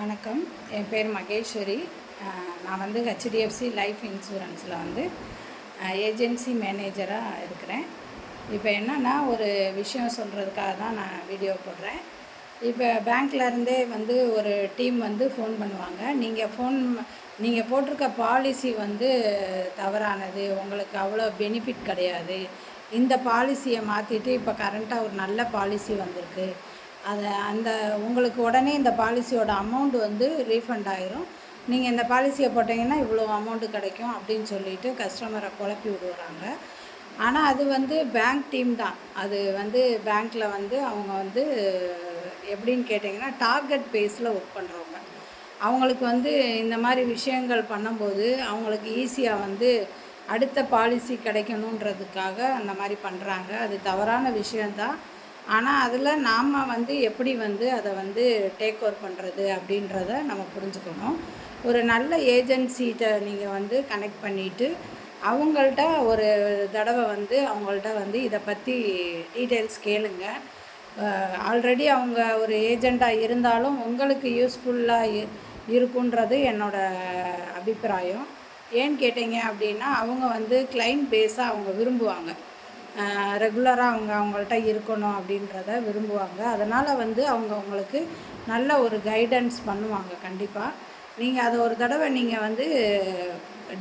வணக்கம். என் பேர் மகேஸ்வரி. நான் வந்து ஹெச்டிஎஃப்சி லைஃப் இன்சூரன்ஸில் வந்து ஏஜென்சி மேனேஜராக இருக்கிறேன். இப்போ என்னென்னா ஒரு விஷயம் சொல்கிறதுக்காக தான் நான் வீடியோ போடுறேன். இப்போ பேங்க்லேருந்தே வந்து ஒரு டீம் வந்து ஃபோன் பண்ணுவாங்க. நீங்கள் ஃபோன் நீங்கள் போட்டிருக்க பாலிசி வந்து தவறானது உங்களுக்கு அவ்வளோ பெனிஃபிட் கிடையாது. இந்த பாலிசியை மாற்றிட்டு இப்போ கரண்ட்டாக ஒரு நல்ல பாலிசி வந்திருக்கு. அதை அந்த உங்களுக்கு உடனே இந்த பாலிசியோட அமௌண்ட் வந்து ரீஃபண்ட் ஆயிரும். நீங்கள் இந்த பாலிசியை போட்டிங்கன்னா இவ்வளோ அமௌண்ட்டு கிடைக்கும் அப்படின்னு சொல்லிட்டு கஸ்டமரை குழப்பி விடுறாங்க. ஆனால் அது வந்து பேங்க் டீம் தான். அது வந்து பேங்க்கில் வந்து அவங்க வந்து எப்படின்னு கேட்டிங்கன்னா டார்கெட் பேஸில் ஒர்க் பண்ணுறவங்க அவங்களுக்கு வந்து இந்த மாதிரி விஷயங்கள் பண்ணும்போது அவங்களுக்கு ஈஸியாக வந்து அடுத்த பாலிசி கிடைக்கணுன்றதுக்காக அந்த மாதிரி பண்ணுறாங்க அது தவறான விஷயந்தான் ஆனால் அதில் நாம் வந்து எப்படி வந்து அதை வந்து டேக் ஓவர் பண்ணுறது அப்படின்றத நம்ம புரிஞ்சுக்கணும். ஒரு நல்ல ஏஜென்சிகிட்ட நீங்கள் வந்து கனெக்ட் பண்ணிவிட்டு அவங்கள்ட்ட ஒரு தடவை வந்து அவங்கள்ட்ட வந்து இதை பற்றி டீட்டெயில்ஸ் கேளுங்க. ஆல்ரெடி அவங்க ஒரு ஏஜெண்ட்டாக இருந்தாலும் உங்களுக்கு யூஸ்ஃபுல்லாக இருக்குன்றது என்னோடய அபிப்பிராயம். ஏன்னு கேட்டிங்க அப்படின்னா அவங்க வந்து கிளைண்ட் பேஸாக அவங்க விரும்புவாங்க. ரெகுலராக அவங்க அவங்கள்ட்ட இருக்கணும் அப்படின்றத விரும்புவாங்க. அதனால் வந்து அவங்க உங்களுக்கு நல்ல ஒரு கைடன்ஸ் பண்ணுவாங்க கண்டிப்பாக நீங்கள் அதை ஒரு தடவை நீங்கள் வந்து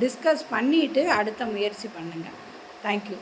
டிஸ்கஸ் பண்ணிவிட்டு அடுத்த முயற்சி பண்ணுங்கள் தேங்க்யூ